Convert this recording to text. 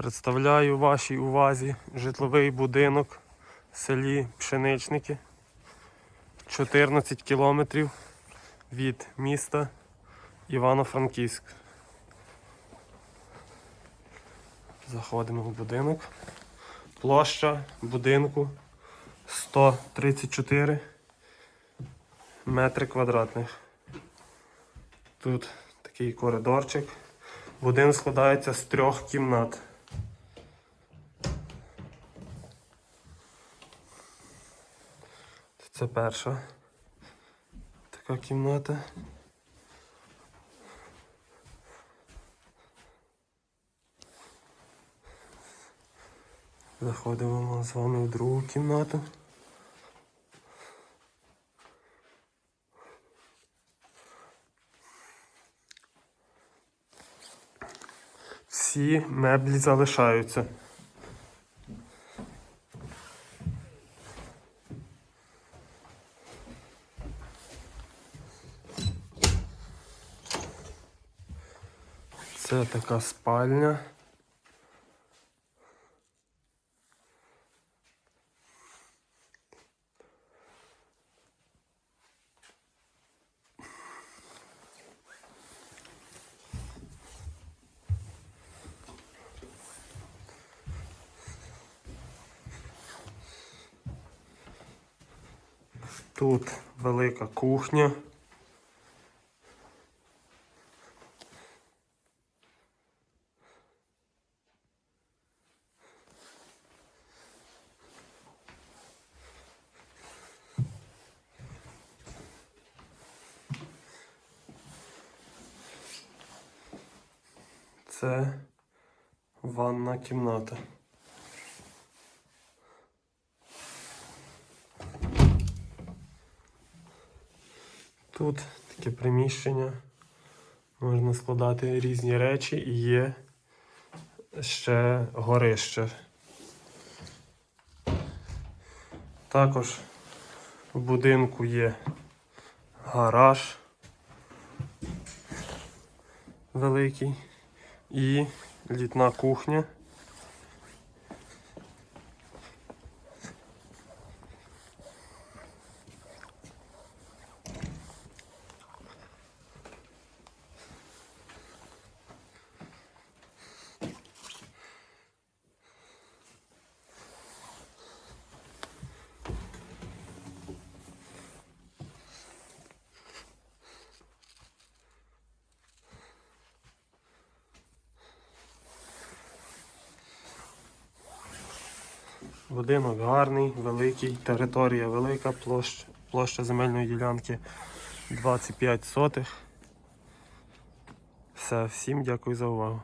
Представляю вашій увазі житловий будинок в селі Пшеничники. 14 кілометрів від міста Івано-Франківськ. Заходимо в будинок. Площа будинку 134 метри квадратних. Тут такий коридорчик. Будинок складається з трьох кімнат. Це перша така кімната. Заходимо з вами в другу кімнату. Всі меблі залишаються. Це така спальня. Тут велика кухня. Це ванна кімната. Тут таке приміщення. Можна складати різні речі і є ще горище. Також в будинку є гараж великий і літна кухня. Будинок гарний, великий, територія велика, площа, площа земельної ділянки 25 сотих. Все, всім дякую за увагу.